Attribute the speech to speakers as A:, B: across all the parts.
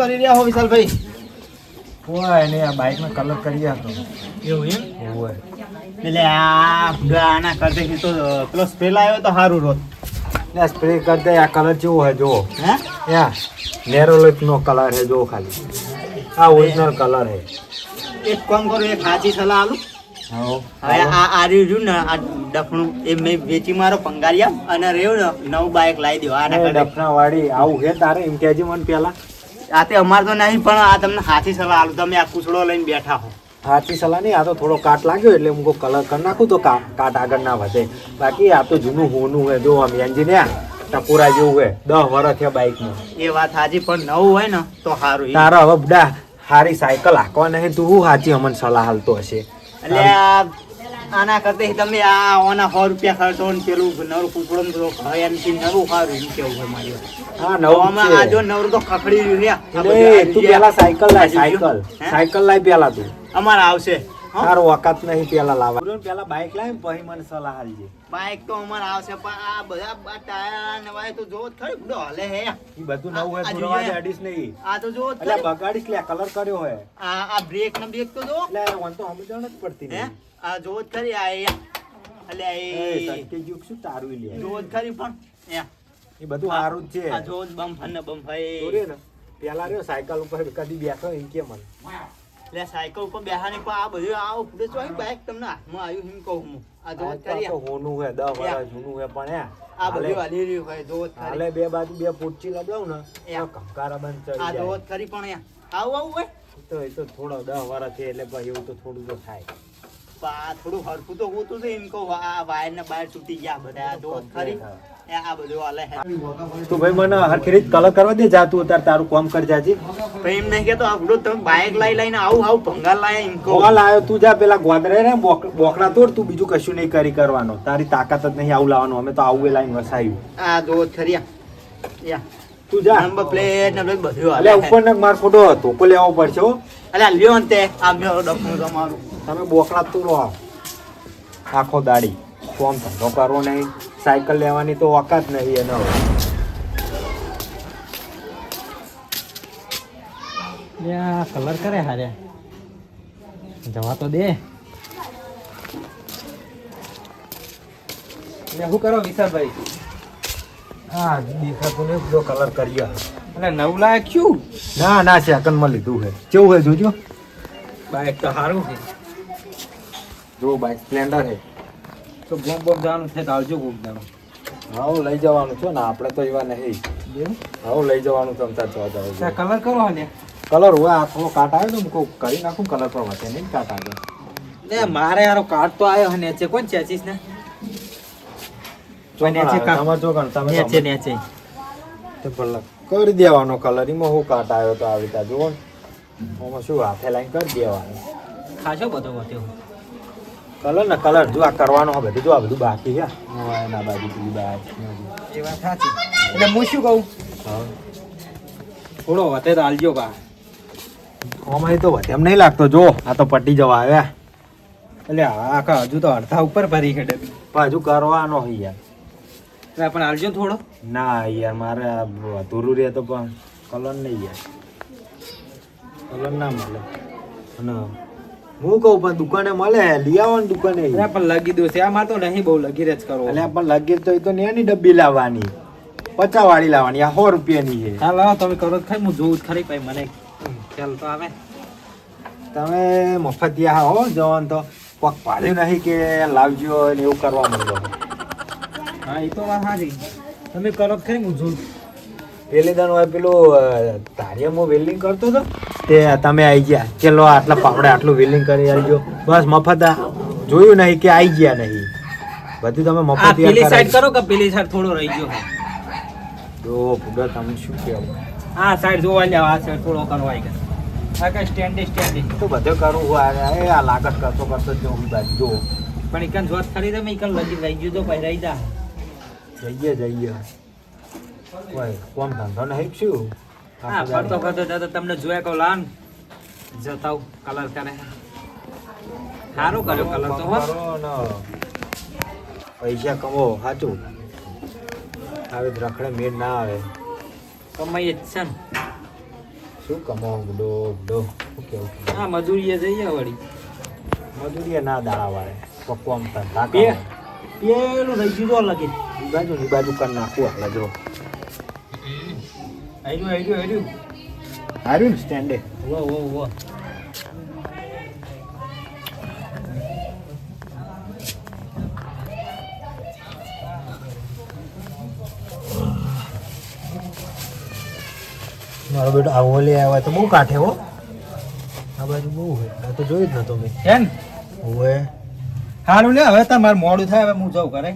A: કરી રહ્યા હો વિશાલભાઈ?
B: હોય નહીં આ બાઇકનો કલર કરી હતો
A: એવું એમ?
B: હોય.
A: એટલે આ આના કરતે તો પેલો સ્પ્રે લાવ્યો તો સારું રોત
B: એટલે સ્પ્રે કરતા આ કલર જેવો હે જુઓ.
A: હે?
B: યા નેરોલિક નો કલર હે જુઓ ખાલી. આ ઓરિજિનલ કલર હે.
A: એક કામ કરો એક સાચી સલાહ આલું
B: હા
A: હવે આ આ રહ્યું ને આ ડફણું એ મેં વેચી મારો પંગારિયા અને રહ્યું ને નવું બાઇક લાવી દો આ
B: ડફના વાળી આવું હે તારે એમ કહેજે મને પેલા
A: આ તે અમાર તો નહીં પણ આ તમને હાથી સલાહ આલું તમે આ કૂચડો લઈને બેઠા હો.
B: હાથી સલાહ નહીં આ તો થોડો કાટ લાગ્યો એટલે હું કલર કરી નાખું તો કામ કાટ આગળ ના વધે. બાકી આ તો જૂનું હોનું હોય જો આમ એન્જિનિયર હે ટપુરા જેવું હોય દસ વર્ષ થયા બાઇકનું
A: એ વાત હાજી પણ નવું હોય ને તો સારું
B: તારા હવે બડા સારી સાયકલ હાકવા નહીં તું હું સાચી અમને સલાહ હાલતો હશે?
A: એટલે આ આના કરતા તમે આ ઓના સો રૂપિયા ખર્ચો ને પેલું નવું કૂચડો ને એમ થી નવું સારું એમ કેવું હોય મારી
B: હા
A: નવામાં આ જો નવરું તો ખખડી રહ્યું
B: તું પેલા સાયકલ લાય સાયકલ સાયકલ લાય પેલા તું.
A: અમારે આવશે?
B: તારો વખત નહીં પેલા લાવવા પેલા બાઇક ને પછી મને સલાહ હાલજે
A: બાઇક તો અમાર આવશે પણ આ બધા આ ટાયર ને વાય તો જોવો જ બધો હલે હે.
B: ઈ બધું નવું હોય
A: આ
B: તું
A: જોઈએ.
B: રવા દે, અડીશ નહીં.
A: આ તો જોવો
B: એટલે બગાડીસ લે કલર કર્યો હોય.
A: આ આ બ્રેક ને બ્રેક તો જો
B: એટલે ઓન તો સમજણ જ પડતી નહીં.
A: આ જોવો ખરી આ એટલે
B: એ. સટકે શું તારું લે?
A: જોવો ખરી પણ એ.
B: એ બધું સારું જ છે.
A: આ જ બમ ફન બમ ભાઈ
B: જોરે ને પેલા રહ્યો સાયકલ ઉપર કદી બેઠો એમ કે મને.
A: એટલે સાયકલ ઉપર બેહાની પણ આ બધું આ ઉપડે ચોઈ બાઈક તમને હાથમાં આવ્યું એમ કહું હું આ જ
B: તો હોનું હે દસ વર્ષ જૂનું હે પણ
A: આ બધું
B: હાલી
A: રહ્યું હોય જ
B: હાલે બે બાજુ બે ફૂટચી લગાવ ને
A: એ.
B: તો કંકારા બંધ ચડી
A: આ જ ખરી પણ આવું આવું હોય
B: તો એ તો થોડો દસ વર્ષ છે એટલે ભાઈ એવું તો થોડું તો થાય
A: આ થોડું હરખું તો હોતું હતું એમ કહું આ વાયર ને બાયર તૂટી ગયા બધા આ જોવો ખરી આ બધું હાલે
B: તું ભાઈ મને હરખી રીત કલર કરવા દે જા તું તાર તારું કામ કર જાજી.
A: ભાઈ એમ નહીં કેતો આપણો તમે બાઈક લઈ લઈને આવું આવું ભંગાર લાયા એમ કહું.
B: આવ્યો તું જા પેલા ગોદરે ને બોકડા તોડ તું બીજું કશું નહીં કરી કરવાનો. તારી તાકાત જ નહીં આવું લાવવાનું. અમે તો આવું એ લાઈન વસાયું.
A: આ જો થરિયા યા.
B: તું જા.
A: નંબર પ્લેટ ને બધું
B: એટલે ઉપર ને માર ફોટો કો લેવો પડશે
A: અલ્યા લ્યો ને તે. આ મેરો ડફનું તમારું.
B: તમે બોકડા તોડો આખો દાડી. કોમ ધંધો કરવો નહીં. સાયકલ લેવાની તો ઓકાત નહીં એનો.
C: કલર કરે હારે. જવા તો દે. શું કરો વિશાલભાઈ?
B: હા દેખાતું નહીં જો કલર કરીએ
C: અને નવું લાયક શું
B: ના ના સેકન્ડમાં લીધું છે. કેવું છે જોજો.
C: બાઈક તો સારું છે.
B: જો બાઇક સ્પ્લેન્ડર છે.
C: તો બોમ બોમ જવાનું છે તો આવજો કોક દાડો
B: હા લઈ જવાનું છો ને આપણે તો એવા નહીં. હા લઈ જવાનું તમતા ચો જાવ
C: કલર કરો હાલે
B: કલર હોય આ થોડો કાટ આવ્યો તો હું કરી નાખું કલર પર વધે નહીં કાટ આવ્યો.
C: ને મારે યારો કાટ તો આવ્યો ને છે કોણ ચેચીસ ને
B: તો
C: નેચે
B: આવે.
C: કા-
B: જો ગણ, તમે
C: નેચે
B: તો-
C: નેચે.
B: તો ભલે કરી દેવાનો કલર એમાં હું કાટ આવ્યો તો આવી રીતે જુઓ ને. શું હાથે લાઈન કરી દેવાનું.
C: ખાશો બધો બધો.
B: કલર ને કલર જો આ કરવાનો હવે બધું જો આ બધું બાકી છે. ના એના બાજુ પેલી બાકી
C: એ વાત સાચી. એટલે હું શું કહું?
B: હા.
C: થોડો વધે તો આલજો કા
B: અમારે તો વધે એમ નહીં લાગતો જો આ તો પટી જવા આવ્યા.
C: એટલે આખા હજુ તો અડધા ઉપર ભરી છે ડબ્બી.
B: પણ હજુ કરવાનો હોય યાર.
C: એટલે પણ આલજો થોડો.
B: ના યાર મારે આ અધૂરું રહે તો પણ કલર નહીં યાર. કલર ના મળે. અને હું કહું પણ દુકાને મળે લઈ આવો ને દુકાને.
C: એટલે પણ લગી દો છે. આમાં તો નહીં બહુ લગી જ કરો.
B: એટલે પણ લગીર તો એ તો નેની ડબ્બી લાવવાની. પચાસ વાળી લાવવાની આ સો રૂપિયાની છે.
C: હા લાવો તમે કરો ખરી હું જોઉં જ ખરી ભાઈ મને ખ્યાલ તો આવે.
B: તમે મફતિયા હો જવાન તો. કોક પાડ્યું નહીં કે લાવજો ને એવું કરવા માંડો.
C: હા એ તો વાત સાચી. તમે કરો ખરી હું જોઉં.
B: પેલી દાન હોય પેલું અ, ધારિયામાં વેલ્ડિંગ કરતો હતો તે તમે આવી ગયા. કે લો આટલા પાપડે આટલું વિલિંગ કરી આવજો બસ મફત જોયું નહીં કે આવી ગયા નહીં. બધું તમે મફત
C: પેલી સાઈડ કરો કે પેલી સાઈડ થોડો રહી ગયો?
B: જો ભૂગા તમે શું કહેવું?
C: આ સાઈડ જોવા જાવ આ સાઈડ થોડો કરવા આવી ગયો. આ કઈ સ્ટેન્ડી સ્ટેન્ડી
B: તો બધું કરવું હોય એ આ લાગત કરતો કરતો જો બાજુ જો.
C: પણ એકન જોત ખરી તમે એકન લગી રહી ગયું તો પછી રહી જા.
B: જઈએ જઈએ. ઓય કોમ ધંધો નહીં શું?
C: હા ફરતો ફરતો જતો તમને જોયા કહું લાન. જતાવ કલર કરે સારું કર્યો કલર તો.
B: પૈસા કમો સાચું આવે રખડે મેળ ના આવે.
C: કમાઈએ જ છે ને.
B: શું કમાવું? બડો બડો ઓકે ઓકે.
C: હા મજૂરીએ જઈએ વળી.
B: મજૂરીએ ના દાળા વાળે. પકવામ ધંધા
C: પેલું રહી ગયું લગી
B: બાજુ ની બાજુ કરી નાખું આપણે જો
C: આયરું આયરું આયરું
B: હાર્યું ને સ્ટેન્ડે
C: વો વો વો
B: મારો બેટો આ ઓલે આવ્યા તો બહુ કાઠે હો આ બાજુ બહુ હોય આ તો જોયું જ નતો મેં
C: હે ને
B: ઓએ
C: સારું લે હવે તમારે મોડું થાય હવે હું જાઉં કરે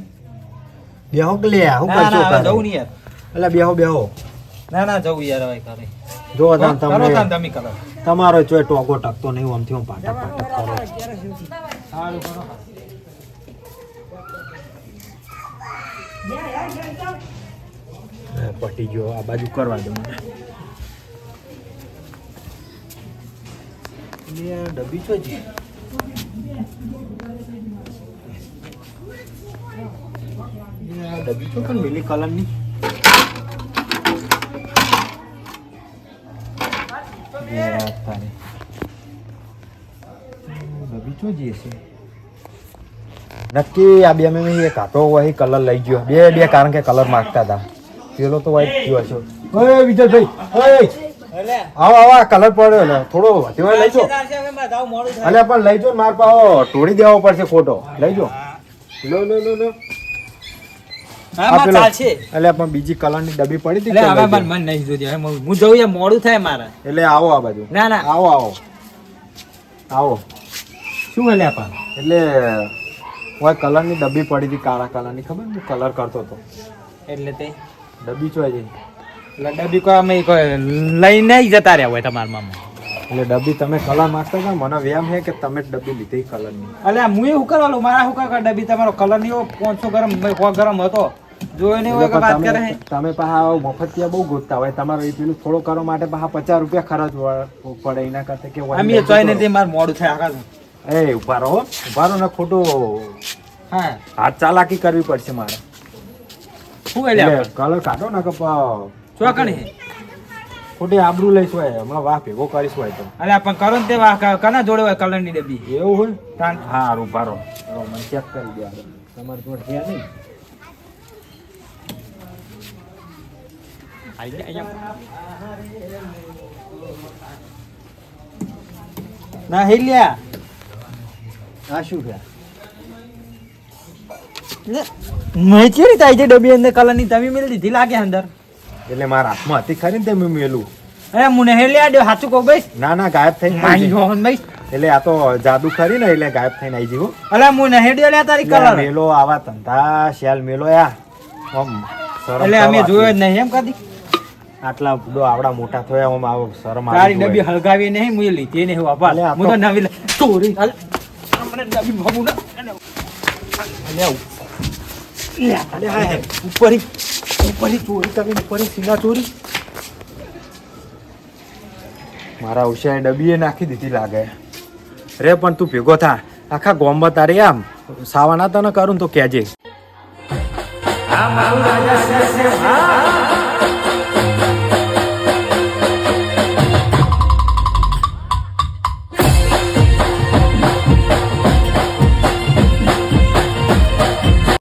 B: બેહો કે લે હું
C: ના
B: કરશો
C: ના હવે
B: તારે?
C: જવું નહીં યાર
B: એટલે બેહો બેહો
C: ના ના જવું યાર હવે કરે
B: જો તાન
C: કરો
B: તમે
C: તમે કરો
B: તમારો ચોય ટોકો ટકતો નહીં આમથી હું પાટક પાટક કરો
C: સારું કરો.
B: પટી ગયો. આ બાજુ કરવા દે મને. ડબ્બી છો. જી ડબ્બી છો પણ લીલી કલરની છો? જી નક્કી આ બે મેં એક હતો હોય કલર લઈ ગયો. બે બે કારણ કે કલર માગતા હતા. પેલો તો વાઈટ ગયો છો ઓય વિજયભાઈ ઓય આવો આવો કલર પડ્યો ને થોડો વધ્યો લઈ જો. અલે પણ લઈ જો માર પાહો તોડી દેવો પડશે ખોટો. લઈ જો. લો લો લો લો. એટલે પણ બીજી કલરની ડબ્બી પડી હતી
C: હવે મને. મન નહીં હું જઉં મોડું થાય મારે.
B: એટલે આવો આ બાજુ.
C: ના ના.
B: આવો આવો. આવો.
C: શું હે પણ?
B: એટલે કોઈ કલરની ડબ્બી પડી હતી કાળા કલરની ખબર ને? કલર કરતો હતો.
C: એટલે તે?
B: ડબ્બી ચોય જઈ
C: એટલે ડબ્બી કોઈ અમે કોઈ લઈને જતા રહ્યા હોય તમારા મામા.
B: એટલે ડબ્બી તમે કલર માગતા હતા મને વ્યામ છે કે તમે ડબ્બી લીધી કલરની
C: એટલે હું એવું કરવાનું? મારા શું કાકા ડબ્બી તમારો કલર નહીં પાંચસો ગરમ સો ગરમ હતો.
B: તમે પાછા પાછા મફતિયા બહુ ગોતતા હોય. તમારે એ પેલું થોડો કરવા માટે પાછા પચાસ રૂપિયા ખર્ચ પડે એના કરતા કે
C: અમે ચોઈ નથી મારે મોડું થાય આખા
B: એ ઊભા રહો. ઊભા રહો ને ખોટું
C: હા.
B: હાથ ચાલાકી કરવી પડશે મારે.
C: શું એટલે
B: કલર કાઢો ને કપા પ-
C: ચોકણી
B: ખોટી આબરૂ લઈશ હોય હમણાં વાહ ભેગો કરીશ હોય તો.
C: અરે પણ કરો ને તે વાહ કના જોડે હોય કલરની ડબ્બી?
B: એવું હોય?
C: તાન
B: હા ઊભા રહો. મને ચેક કરી દે. તમારે જોડે છે નહીં?
C: ના હેલ્યા.
B: આ શું છે?
C: મેં કેવી રીતે આવી છે ડબ્બી અંદર કલરની તમે મેળ દીધી? લાગે અંદર.
B: એટલે મારા હાથમાં હતી ખરી ને તે મેલું.
C: અરે મને હેલ્યા દે સાચું કહું ભાઈ.
B: ના ના ગાયબ થઈ
C: મારી
B: ગઈ.
C: ભાઈ.
B: એટલે આ તો જાદુ ખરી ને એટલે ગાયબ થઈને આવી જીવો
C: અલા હું હેડ્યો લે તારી કલર.
B: મેલો આવા ધંધા શેલ મેલો યા. આમ
C: એટલે અમે જોયો જ નહીં એમ કદી.
B: આટલા બધો આવડા મોટા થયા આમ આવો શરમ
C: તારી ડબ્બી. હળગાવી નહીં મુએ લીધી નહીં વાપા હું તો
B: તો-
C: નવી ચોરી
B: ઉપરી ઉપરી ચોરી ઉપરી સીના ચોરી. મારા ઉષાએ ડબીએ નાખી દીધી લાગે. રે પણ તું ભેગો થા. આખા ગોમ્બા તારે આમ. સાવાના તને કરું ને તો કેજે
C: આ મારું રાજા છે, હા.